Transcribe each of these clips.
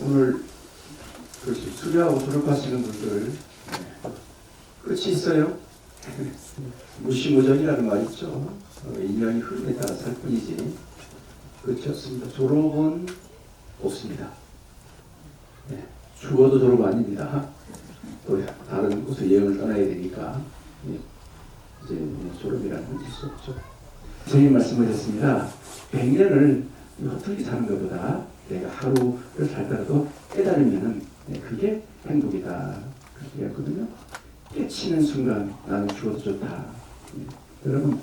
오늘 그 수료하고 졸업하시는 분들 네. 끝이 있어요? 무시무전이라는 말 있죠. 어, 인연이 흐름에 따라 살 뿐이지 끝이 없습니다. 졸업은 없습니다. 네. 죽어도 졸업 아닙니다. 또 다른 곳에 여행을 떠나야 되니까 예. 이제 졸업이라는 건 있을 수 없죠. 선생님 말씀하셨습니다. 100년을 어떻게 사는 것보다 내가 하루를 살더라도 깨달으면은 네, 그게 행복이다. 그렇게 했거든요. 깨치는 순간 나는 죽어도 좋다. 예. 여러분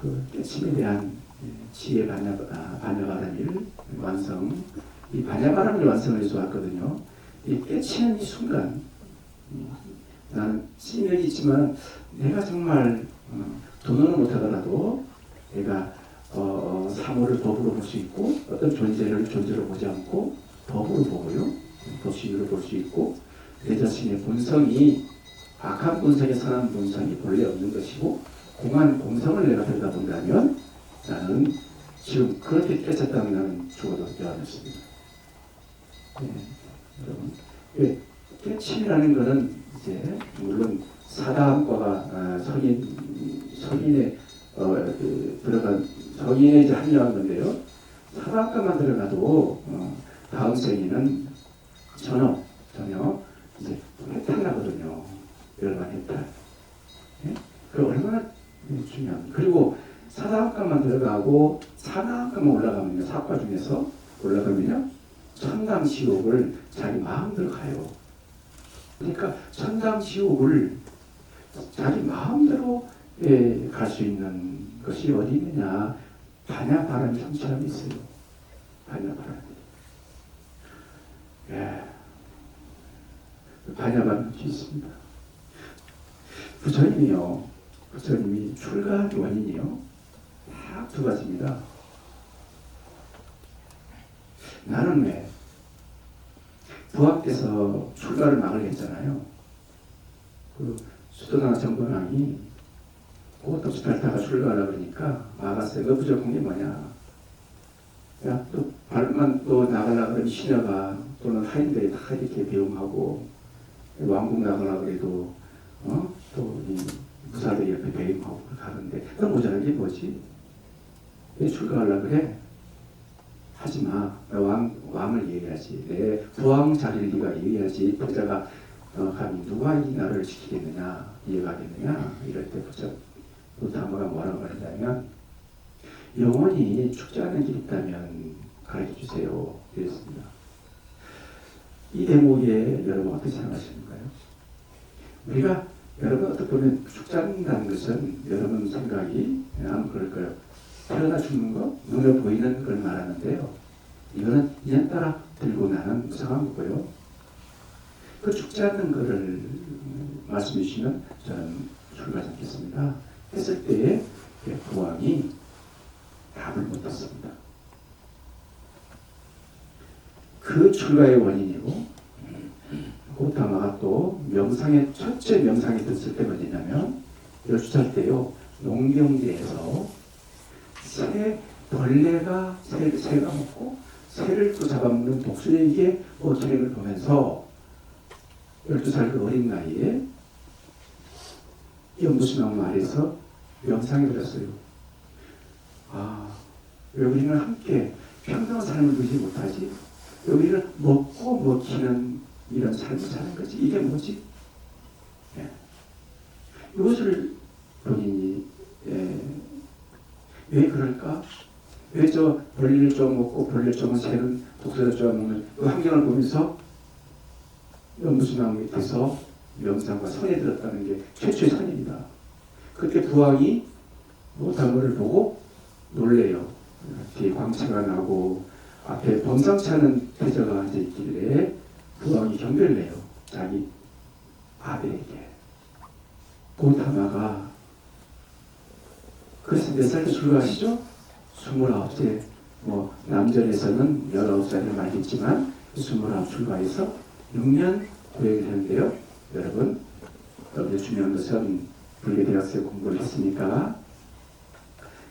그 깨침에 대한 예, 지혜 반야, 아, 반야바람일 완성 이 반야바람일 완성을 해서 왔거든요. 이 깨치는 이 순간 음, 나는 실력이 있지만 내가 정말 어, 돈은 못하더라도 내가 어, 사물을 법으로 볼수 있고 어떤 존재를 존재로 보지 않고 법으로 보고요. 도시로 볼 수 있고 내 자신의 본성이 악한 본성에 선한 본성이 본래 없는 것이고 공한 공성을 내가 들여다본다면 나는 지금 그렇게 깨쳤다면 나는 죽어도 여하없습니다. 네, 여러분. 예, 깨침이라는 것은 이제 물론 사다함과가 아, 성인 성인의 어, 그, 들어간 성인에 이제 합류한 건데요. 사단과만 들어가도 어, 다음 생에는 전혀 전혀 이제 해탈 나거든요. 열반 해탈. 예? 그 얼마나 중요한. 그리고 사단과만 들어가고 사단과만 올라가면요. 사과 중에서 올라가면요. 천당 지옥을 자기 마음대로 가요. 그러니까 천당 지옥을 자기 마음대로 예, 갈수 있는 것이 어디 있느냐? 반야 바람이 성취함이 있어요. 반야 바람이. 예. 반야 바람이 있습니다. 부처님이요. 부처님이 출가한 원인이요. 딱 두 가지입니다. 나는 왜 부학돼서 출가를 막을 했잖아요. 그 수도나 정권왕이 그것도 스parta가 출가하라 그러니까 마가세가 부족한 게 뭐냐? 야, 또 발만 또 나가려 그러면 시녀가 또는 하인들이 다 이렇게 배웅하고 왕궁 나가려 그래도 어? 또이 무사들이 옆에 배웅하고 가는데 그 모자란 게 뭐지? 왜 출가하려 그래? 하지 마. 왕, 왕을 얘기하지. 내 부왕 자리를 네가 얘기하지. 부자가 어, 감히 누가 이 나라를 지키겠느냐, 이해가겠느냐, 이럴 때 부자, 부다마가 뭐라고 하냐면, 영원히 않는 길이 있다면 가르쳐 주세요. 이랬습니다. 이 대목에 여러분 어떻게 생각하시는가요? 우리가 여러분 어떻게 보면 않는다는 것은 여러분 생각이 아마 그럴 거예요. 태어나 죽는 거, 눈에 보이는 걸 말하는데요. 이거는 인연 따라 들고 나는 무상한 거고요. 그 않는 것을 말씀해 주시면 저는 출가하지 않겠습니다. 했을 때에 부왕이 답을 못 했습니다. 그 출가의 원인이고 고타마가 또 명상의 첫째 명상이 됐을 때 뭐냐면 12살 때요 농경대에서 새 벌레가 새, 새가 먹고 새를 또 잡아먹는 독수리에게 어트랙을 보면서 12살 그 어린 나이에 연구수명 말에서 명상에 들었어요. 아, 왜 우리는 함께 평등한 삶을 누리지 못하지? 왜 우리는 먹고 먹히는 이런 삶을 사는 거지? 이게 뭐지? 예. 이것을 본인이 예. 왜 그럴까? 왜 저 벌레를 좀 먹고 벌레 좀은 새는 독서를 좀 먹는 그 환경을 보면서 연무수명 밑에서 명상과 선에 들었다는 게 최초의 선입니다. 그때 부왕이 못한 것을 보고 놀래요. 뒤에 광채가 나고 앞에 범상치 않은 태자가 앉아 있길래 부왕이 경배를 해요. 자기 아들에게. 고타마가 그래서 몇살 때 출가하시죠? 29세 뭐 남전에서는 19살을 말했지만 29 출가해서 6년 고행을 했는데요. 여러분 여기 중요한 것은 불교 대학생 공부를 했으니까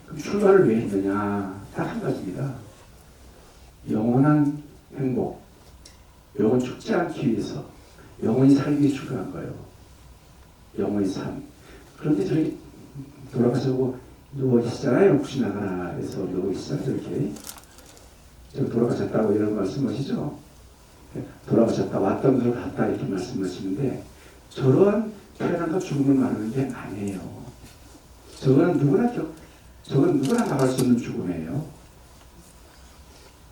그럼 출가를 왜 했느냐 딱 한 가지입니다. 영원한 행복 영혼 죽지 않기 위해서 영혼이 살기 위해 죽어간 거예요. 영혼의 삶. 그런데 저희 돌아가시고 누워 계시잖아요. 혹시 나가라 해서 누워 계시잖아요. 저렇게. 저 돌아가셨다고 이런 말씀하시죠. 돌아가셨다 왔던 데로 갔다 이렇게 말씀하시는데 저러한 태어난과 죽음을 말하는 게 아니에요. 저거는 누구나 겨, 저건 누구나 막을 수 있는 죽음이에요.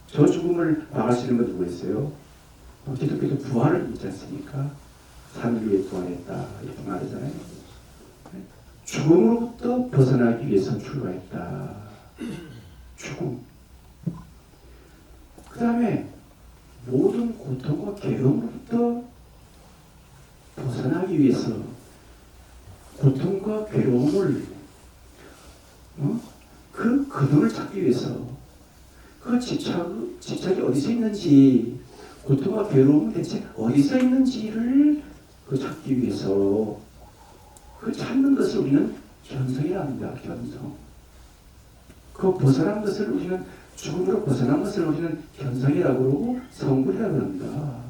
저 죽음을 막을 수 있는 건 누구였어요? 어, 기독교도 부활을 믿지 않습니까? 3일 후에 부활했다 이렇게 말하잖아요. 죽음으로부터 벗어나기 위해서 출발했다. 죽음. 그 다음에 모든 고통과 괴로움으로부터 벗어나기 위해서 고통과 괴로움을 어? 그 근원을 찾기 위해서 그 집착, 집착이 어디서 있는지 고통과 괴로움은 대체 어디서 있는지를 그 찾기 위해서 그 찾는 것을 우리는 견성이라 합니다. 견성. 그 벗어난 것을 우리는 죽음으로 벗어난 것을 우리는 견성이라고 그러고 성불이라고 합니다.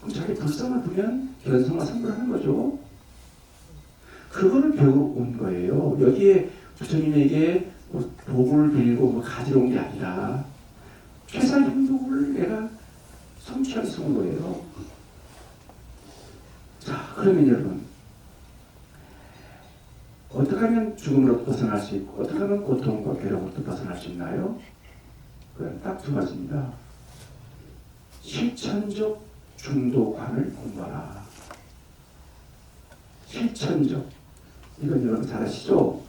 그럼 자기 불성을 보면 견성과 성불하는 거죠. 그거를 배워온 거예요. 여기에 부처님에게 뭐 복을 빌고 뭐 가지러 온 게 아니라 최상 행복을 내가 성취하기 위해서 온 거예요. 자, 그러면 여러분 어떻게 하면 죽음으로 벗어날 수 있고 어떻게 하면 고통과 괴로움으로부터 벗어날 수 있나요? 그건 딱두 가지입니다. 실천적 중도관을 공부하라. 실천적 이건 여러분 잘 아시죠?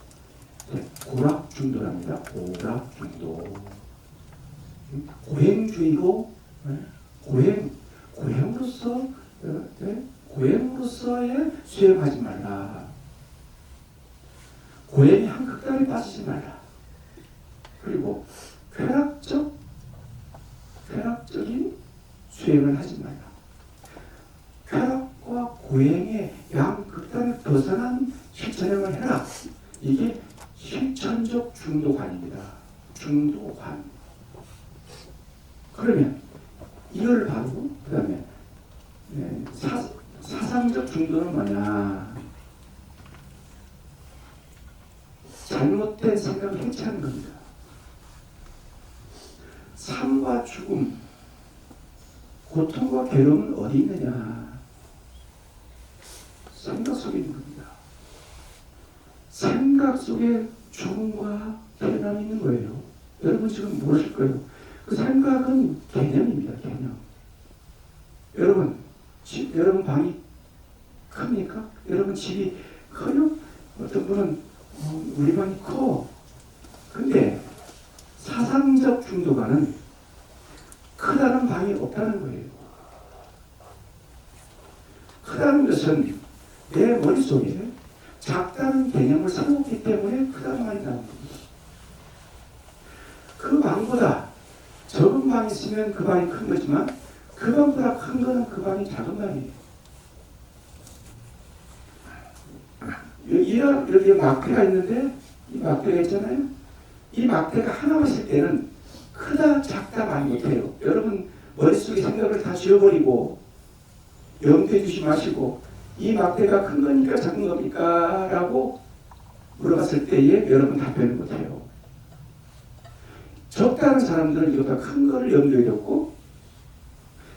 네, 고락 중도랍니다. 고락 중도. 음, 고행주의고 네, 고행 고행으로서 어, 네, 고행으로서의 수행하지 말라. 고행이 한 극단에 빠지지 말라. 그리고 쾌락적 쾌락적인 수행을 하지 말라. 쾌락과 고행의 양 극단을 벗어난 실천행을 해라. 이게 실천적 중도관입니다. 중도관. 그러면 이걸 바로 그다음에 네, 사, 사상적 중도는 뭐냐? 잘못된 생각을 해체하는 겁니다. 삶과 죽음, 고통과 괴로움은 어디 있느냐? 생각 속에 있는 겁니다. 생각 속에 죽음과 태어남이 있는 거예요. 여러분 지금 모르실 거예요. 그 생각은 개념입니다. 개념. 여러분, 집, 여러분 방이 큽니까? 여러분 집이 커요? 어떤 분은 어, 우리 방이 커. 근데 사상적 중도가는 크다는 방이 없다는 거예요. 크다는 것은 내 머릿속에 작다는 개념을 세웠기 때문에 크다는 말이 나온 겁니다. 그 방보다 적은 방이 있으면 그 방이 큰 거지만 그 방보다 큰 거는 그 방이 작은 방이에요. 이런 이렇게 막대가 있는데 이 막대가 있잖아요. 이 막대가 하나만 있을 때는 크다 작다 말 못해요. 여러분 머릿속에 생각을 다 지워버리고 염두에 두지 마시고 이 막대가 큰 거니까 작은 겁니까? 라고 물어봤을 때에 여러분 답변을 못해요. 적다는 사람들은 이보다 큰 거를 염두에 뒀고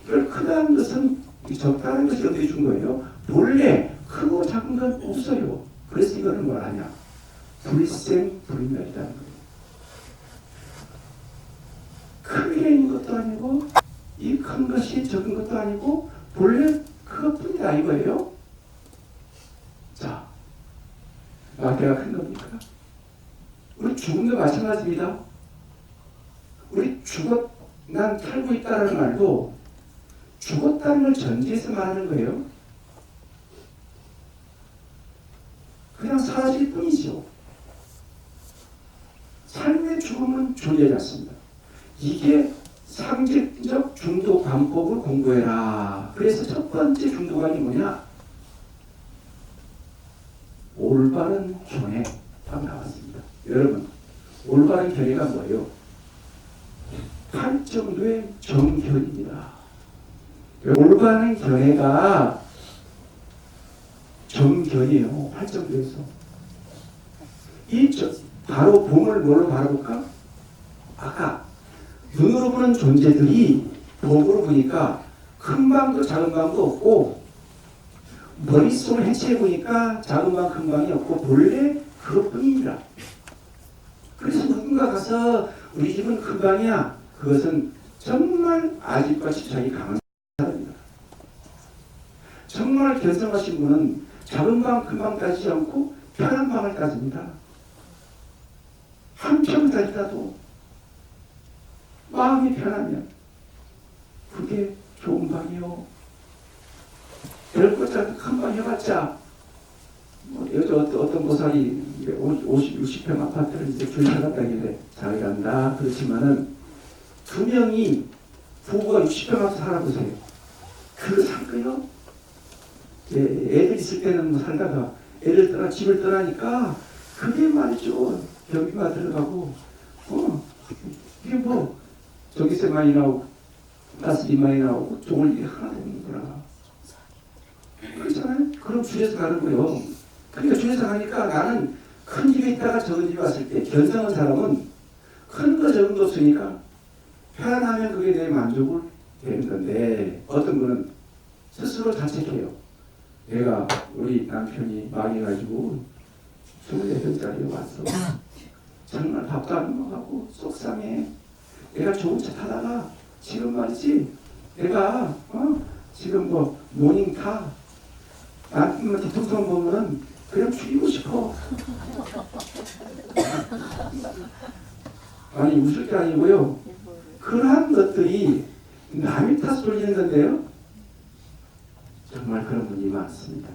이걸 크다는 것은 이 적다는 것을 염두에 준 거예요. 본래 크고 작은 건 없어요. 그래서 이거를 뭐하냐? 불생불멸이라는 거예요. 크게 있는 것도 아니고 이 큰 것이 적은 것도 아니고 본래 그것뿐이다 이거예요. 자, 마태가 큰 겁니까? 우리 죽음도 마찬가지입니다. 우리 죽었, 난 살고 있다는 말도 죽었다는 걸 전제해서 말하는 거예요. 그냥 사라질 뿐이죠. 삶의 죽음은 존재하지 않습니다. 이게 상징적 중도 관법을 공부해라. 그래서 첫 번째 중도관이 뭐냐? 올바른 견해 딱 나왔습니다. 여러분, 올바른 견해가 뭐예요? 8 정도의 정견입니다. 올바른 견해가 정견이에요. 활정돼서. 이 저, 바로 봄을 뭘로 바라볼까? 아까 눈으로 보는 존재들이 법으로 보니까 큰 방도 작은 방도 없고 머릿속을 해체해 보니까 작은 방 큰 방이 없고 본래 그것뿐입니다. 그래서 누군가 가서 우리 집은 큰 방이야. 그것은 정말 아집과 집착이 강한 사람입니다. 정말 견성하신 분은 작은 방, 큰방 따지지 않고 편한 방을 따집니다. 한평 살다도 마음이 편하면 그게 좋은 방이요. 별것 작은 큰방 해봤자 뭐 여자 어떤, 어떤 보살이 50, 60평 아파트를 이제 줄 사갔다길래 잘 간다. 그렇지만은 두 명이 부부가 60평 아파트 살아보세요. 그거 살 거요? 예, 애들 있을 때는 뭐 살다가 애를 떠나 집을 떠나니까 그게 말이죠. 경비가 들어가고 어 이게 뭐 전기세 많이 나오고 가스비 많이 나오고 일이 하나도 없는 거라. 그렇잖아요. 그럼 줄에서 가는 거요. 그러니까 줄에서 가니까 나는 큰 집에 있다가 적은 집에 왔을 때 견성한 사람은 큰 거 적은 거 없으니까 편안하면 그게 내 만족을 되는 건데 어떤 분은 스스로 자책해요. 내가 우리 남편이 망해가지고 24병짜리 왔어. 정말 밥도 안 먹하고 속상해. 내가 좋은 차 타다가 지금 말이지 내가 어? 지금 뭐 모닝카 남편만 뒤통수 보면은 그냥 죽이고 싶어. 아니 웃을 게 아니고요. 그러한 것들이 남이 탓을 돌리는 건데요. 정말 그런 분이 많습니다.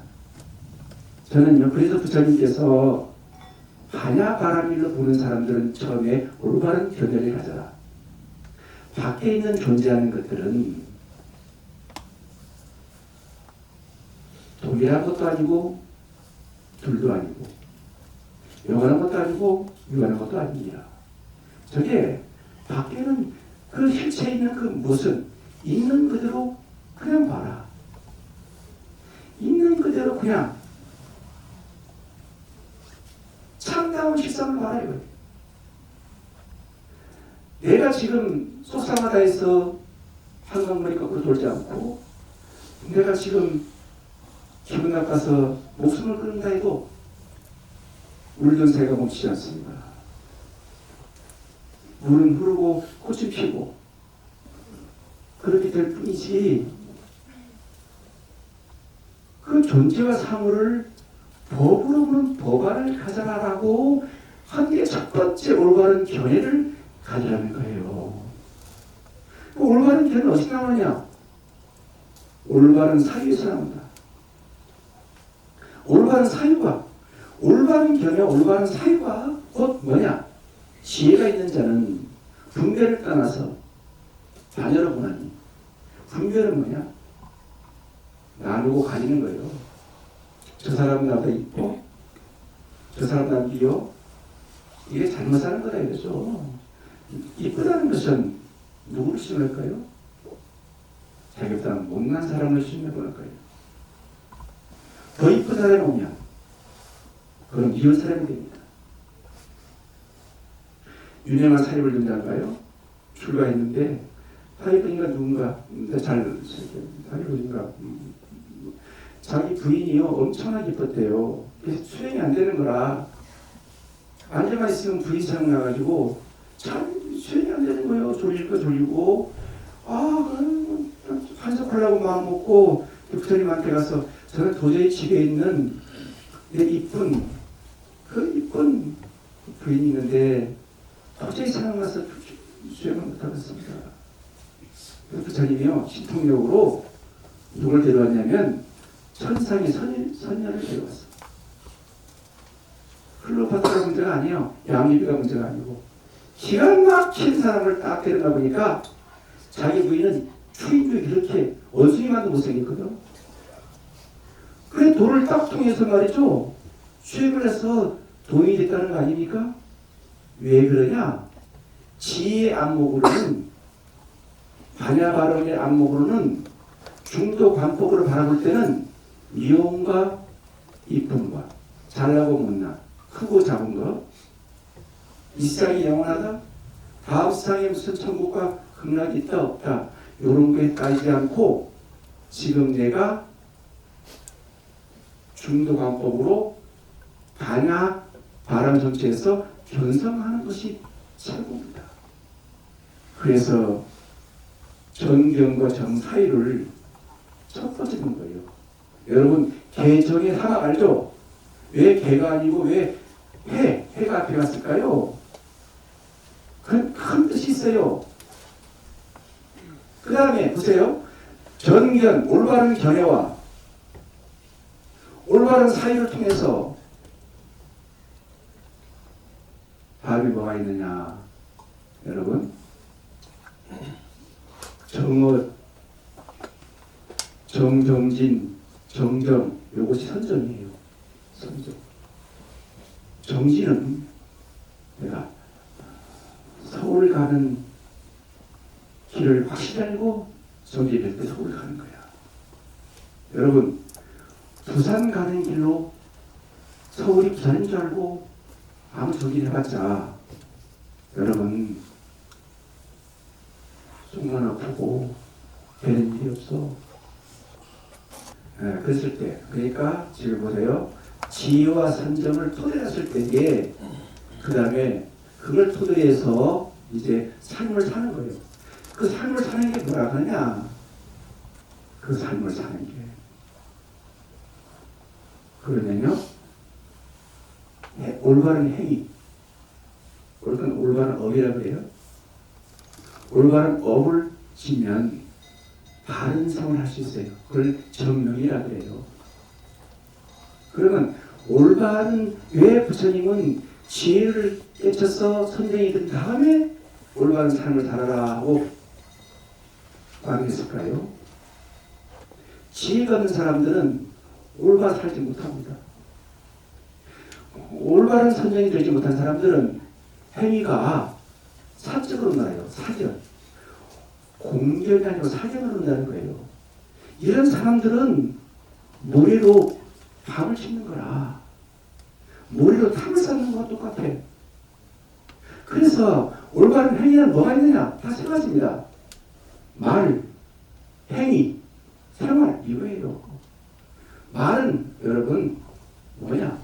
저는요, 그래서 부처님께서 반야 바람일로 보는 사람들은 처음에 올바른 견해를 가져라. 밖에 있는 존재하는 것들은 동일한 것도 아니고 둘도 아니고 영원한 것도 아니고 유한한 것도 아닙니다. 저게 밖에는 그 실체에 있는 그 무엇은 있는 그대로 그냥 봐라. 있는 그대로 그냥 참다운 실상을 봐라 이거예요. 내가 지금 속상하다 해서 한강머리 거꾸로 돌지 않고 내가 지금 기분 나빠서 목숨을 끊는다 해도 울던 새가 멈추지 않습니다. 물은 흐르고 꽃은 피고 그렇게 될 뿐이지 그 존재와 사물을 법으로 보는 법안을 가져라라고 한 게 첫 번째 올바른 견해를 가지라는 거예요. 그 올바른 견해는 어디서 나오느냐? 올바른 사유에서 나온다. 올바른 사유가 올바른 견해, 올바른 사유가 곧 뭐냐? 지혜가 있는 자는 분별을 떠나서 자녀로 보나니 분별은 뭐냐? 나누고 가지는 거예요. 저 사람은 나보다 이뻐? 저 사람 난 비요? 이게 잘못 사는 거다 이거죠. 이쁘다는 것은 누구를 시험할까요? 자기보다 못난 사람을 시험해보는 거예요. 더 이쁜 사람이 오면 그럼 이웃 사람이 됩니다. 유명한 사립을 등장할까요? 출가했는데 사립인가 누군가 잘 사립인가 자기 부인이요 엄청나게 이뻤대요. 그래서 수행이 안 되는 거라 앉아만 있으면 부인 생각나가지고 참 수행이 안 되는 거예요. 거 졸리고 아 한석하려고 마음 먹고 부처님한테 가서 저는 도저히 집에 있는 내 이쁜 그 이쁜 부인이 있는데 도저히 생각나서 수행을 못하겠습니다. 그 부처님이요 신통력으로 누굴 데려왔냐면 천상의 선, 선녀를 데려왔어. 클로파트라 문제가 아니에요. 양귀비가 문제가 아니고 기가 막힌 사람을 딱 데려다 보니까 자기 부인은 추인중에 그렇게 원숭이만도 못생겼거든. 그래 돌을 딱 통해서 말이죠. 수행을 해서 도인이 됐다는 거 아닙니까? 왜 그러냐? 지혜의 안목으로는 반야 발언의 안목으로는 중도 관법으로 바라볼 때는 미움과 이쁨과 잘나고 못나 크고 작은 거. 이 세상이 영원하다? 다음 세상에 무슨 천국과 극락이 있다 없다? 이런 게 따지지 않고 지금 내가 중도 관법으로 반야 바람 정치에서 견성하는 것이 최고입니다. 그래서 정경과 정 사이를 쳤어지는 거예요. 여러분 개정의 사막 알죠? 왜 개가 아니고 왜 해, 해가 앞에 갔을까요? 큰, 큰 뜻이 있어요. 그 다음에 보세요. 전견, 올바른 견해와 올바른 사유를 통해서 답이 뭐가 있느냐. 여러분, 정어, 정정진, 정정, 이것이 선정이에요. 선정. 정진은 내가 서울 가는 길을 확실히 알고 정진할 때 서울 가는 거야. 여러분, 부산 가는 길로 서울이 부산인 줄 알고 아무 정진 해봤자 여러분 속만 아프고 되는 일이 없어. 예, 그랬을 때 그러니까 지금 보세요. 지혜와 선정을 토대했을 때에 그 다음에 그걸 토대해서 이제 삶을 사는 거예요. 그 삶을 사는 게 뭐라 하냐? 그 삶을 사는 게 그러냐면 요. 해- 올바른 행위, 올바른 올바른 업이라 그래요. 올바른 업을 지면 바른 생활을 할 수 있어요. 그걸 정명이라 그래요. 그러면 올바른 왜 부처님은 지혜를 깨쳐서 선생이 된 다음에 올바른 삶을 살아라 하고 말했을까요? 지혜가 없는 사람들은 올바로 살지 못합니다. 올바른 선정이 되지 못한 사람들은 행위가 사적으로 나요. 사견. 공견이 아니고 사견으로 난다는 거예요. 이런 사람들은 모래로 밥을 짓는 거라. 모래로 탕을 쌓는 거와 똑같아. 그래서 올바른 행위는 뭐가 있느냐? 다 세 가지입니다. 말, 행위, 생활 이거예요. 말은 여러분 뭐냐?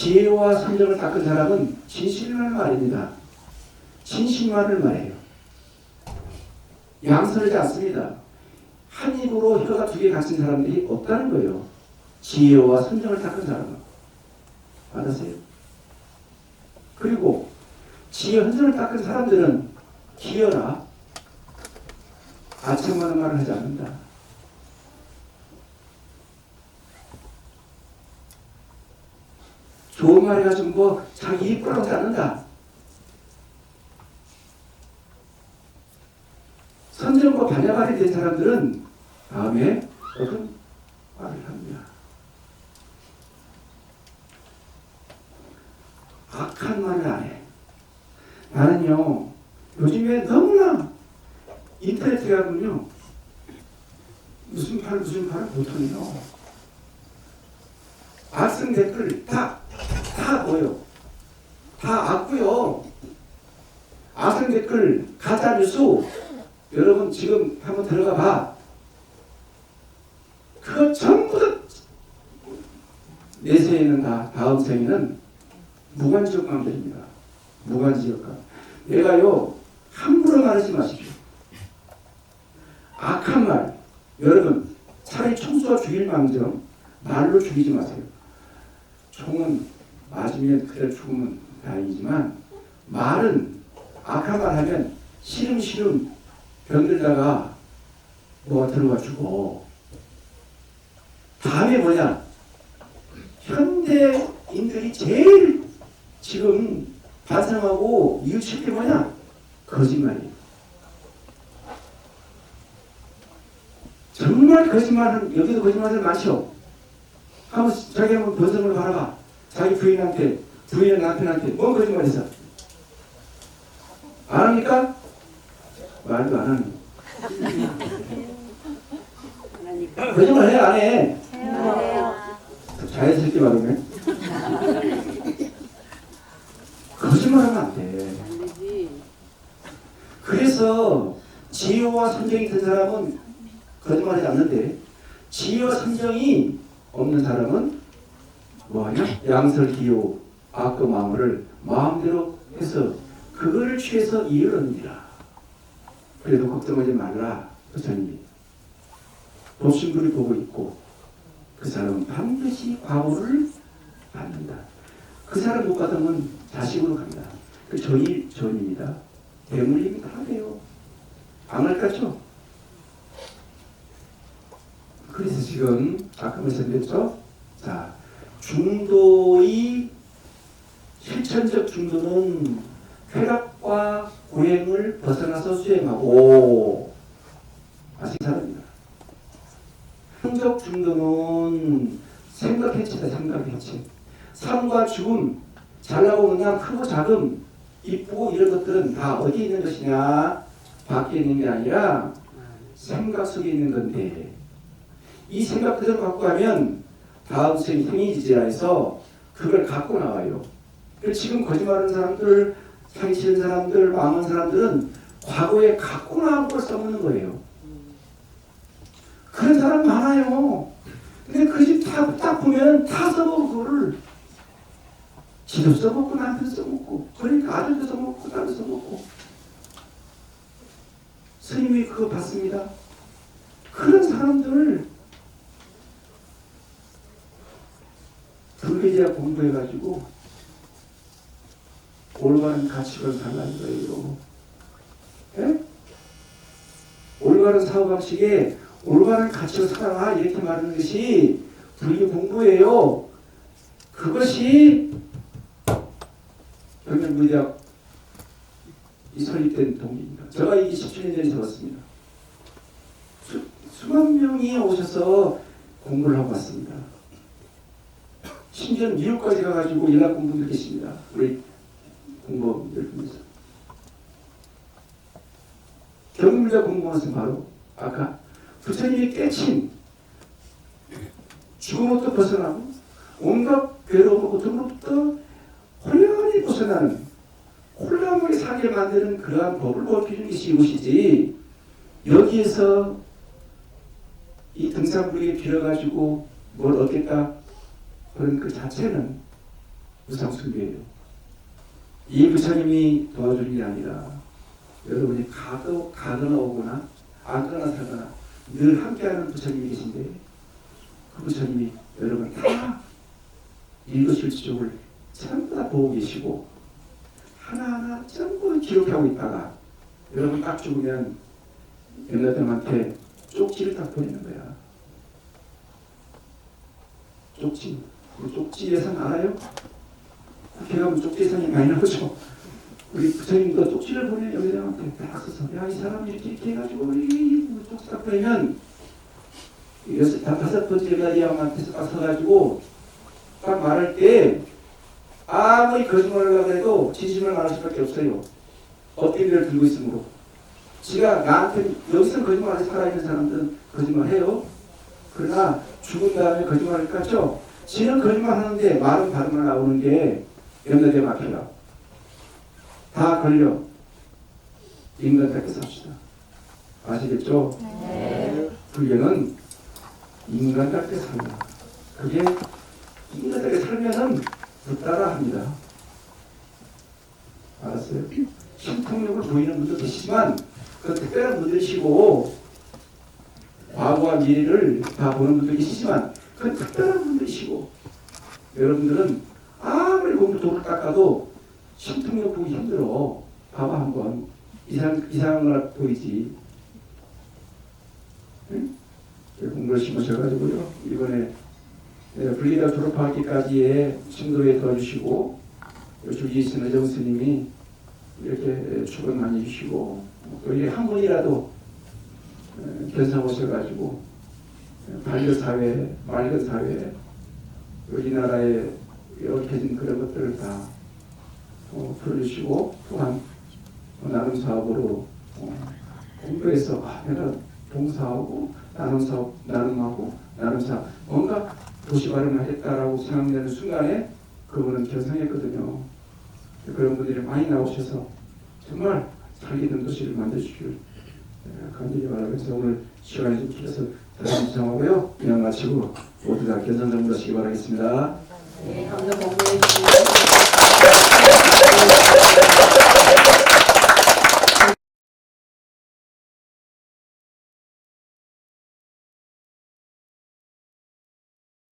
지혜와 선정을 닦은 사람은 진실만 말입니다. 진실만을 말해요. 양설하지 않습니다. 한 입으로 혀가 두개 갇힌 사람들이 없다는 거예요. 지혜와 선정을 닦은 사람은. 받으세요? 그리고 지혜 선정을 닦은 사람들은 기어라 아첨하는 말을 하지 않는다. 좋은 말이 가지고 뭐 자기 하지 않는다. 선정과 반야말이 된 사람들은 다음에 어떤 말을 합니다. 악한 말을 안 해. 나는요, 요즘에 너무나 인터넷에 가면요, 무슨 팔, 무슨 팔을 못하네요. 악성 댓글 다, 다 뭐요? 다 악고요. 악성 댓글, 가짜 뉴스, 여러분 지금 한번 들어가 봐. 그거 전부 다 내세에는 다 다음 생에는 무관지역감들입니다. 무관지역감. 내가요 함부로 말하지 마십시오. 악한 말 여러분 차라리 총수가 죽일 망정 말로 죽이지 마세요. 총은 맞으면 그대로 죽으면 다행이지만 말은 악한 말 하면 시름시름 병들다가 뭐가 들어가 죽어. 다음에 뭐냐? 현대인들이 제일 지금 반성하고 이웃칠 게 뭐냐? 거짓말이에요. 정말 거짓말은 여기도 거짓말들 많죠. 한번 자기 한번 번성을 바라봐. 자기 부인한테 부인의 남편한테 뭔 거짓말했어? 안 합니까? 말도 안 하는. 거짓말 해, 안 해? 자연스럽게 말하면. 거짓말 하면 안 돼. 그래서 지혜와 선정이 든 사람은 거짓말하지 않는데 지혜와 선정이 없는 사람은 뭐하냐? 양설기요 악과 마음을 마음대로 해서 그거를 취해서 이를 얻느니라. 그래도 걱정하지 말라. 부처님이 도신들이 보고 있고 그 사람은 반드시 과보를 받는다. 그 사람 못 받으면 자식으로 간다. 그 저희 전입니다. 대물림이 다 돼요. 안할 거죠? 그래서 지금 아까 말씀드렸죠? 자, 중도의 실천적 중도는 쾌락과 고행을 벗어나서 수행하고 아직 사람입니다. 성적 중도는 생각 해체다, 생각 해체. 삶과 죽음, 잘나고 그냥 크고 작음, 이쁘고 이런 것들은 다 어디에 있는 것이냐? 밖에 있는 게 아니라 생각 속에 있는 건데 이 생각 그대로 갖고 가면 다음 생이 행위지지라 해서 그걸 갖고 나와요. 그 지금 거짓말하는 사람들, 사기 치는 사람들, 망한 사람들은 과거에 갖고 나온 걸 써먹는 거예요. 그런 사람 많아요. 근데 그 집 딱 보면 다 써먹고 그거를 지도 써먹고 남편 써먹고 그러니까 아들도 써먹고 딸도 써먹고 스님이 그거 봤습니다. 그런 사람들을 불교제약 공부해가지고 올바른 가치를 달라는 거예요. 예? 올바른 사고방식에 올바른 가치로 살아라 이렇게 말하는 것이 불교 공부예요. 그것이 경연무대학 이 설립된 동기입니다. 제가 이 17년 전에 적었습니다. 수, 수만 명이 오셔서 공부를 하고 왔습니다. 심지어 미국까지 가가지고 온 분들 계십니다. 우리 공무원들 중에서. 경무자 공무원은 바로 아까 부처님이 깨친 죽음부터 벗어나고 온갖 괴로움 고통으로부터 벗어나는 혼란을 살게 만드는 그러한 법을 보여주는 것이 이것이지 여기에서 이 등산부리에 빌어가지고 뭘 얻겠다 그런 그 자체는 무상숭배예요. 이 부처님이 도와주는 게 아니라 여러분이 가거, 가거나 오거나 앉거나 살거나 늘 함께하는 부처님이 계신데 그 부처님이 여러분 다 일거실지족을 전부 다 보고 계시고 하나하나 전부 기록하고 있다가 여러분 딱 죽으면 연나들한테 쪽지를 딱 보내는 거야. 쪽지. 그 쪽지 예산 알아요? 가면 쪽지 예산이 많이 나오죠. 우리 부처님도 쪽지를 보내 여기들한테 딱 써서 야 이 사람이 이렇게 이렇게 해가지고 이 쪽지 딱 보내면 여섯 다 다섯 번째 가지 양한테서 딱 서가지고 딱 말할 때 아무리 거짓말을 하려고 해도 진심을 말할 수밖에 없어요. 일을 들고 있으므로. 지가 나한테 여기서 거짓말하지 살아있는 사람들은 거짓말해요. 그러나 죽은 다음에 거짓말을 깠죠. 지는 거짓말하는데 말은 바로만 나오는 게 연락에 막혀요. 다 걸려. 인간답게 삽시다. 아시겠죠? 네. 불교는 인간답게 산다. 그게 인간답게 살면은 붙 따라 합니다. 알았어요? 신통력을 보이는 분도 계시지만 그 특별한 분들이시고 과거와 미래를 다 보는 분도 계시지만 그 특별한 분들이시고 여러분들은 아무리 공부 도를 닦아도 신통력 보기 힘들어. 봐봐 한번 이상 이상한 걸 보이지. 응? 공부를 심으셔가지고요 이번에 네, 불리다 졸업하기까지의 신도에 도와주시고 주지신 의정 스님이 이렇게 축을 많이 주시고 또 이게 한 번이라도 에, 견상 오셔가지고 에, 반려 사회, 맑은 사회 우리나라에 얽혀진 그런 것들을 다 어, 풀어주시고 또한 어, 나름 사업으로 어, 공부해서 아, 내가 봉사하고 나눔 사업 나눔하고 나눔 사업 뭔가 도시 발음을 했다라고 생각되는 순간에 그분은 결성했거든요. 그런 분들이 많이 나오셔서 정말 살기 있는 도시를 만드시길 간절히 바라면서 오늘 시간이 좀 길어서 다시 시청하고요. 그냥 마치고 모두 다 견성 정보 하시기 바라겠습니다. 네, 감사합니다.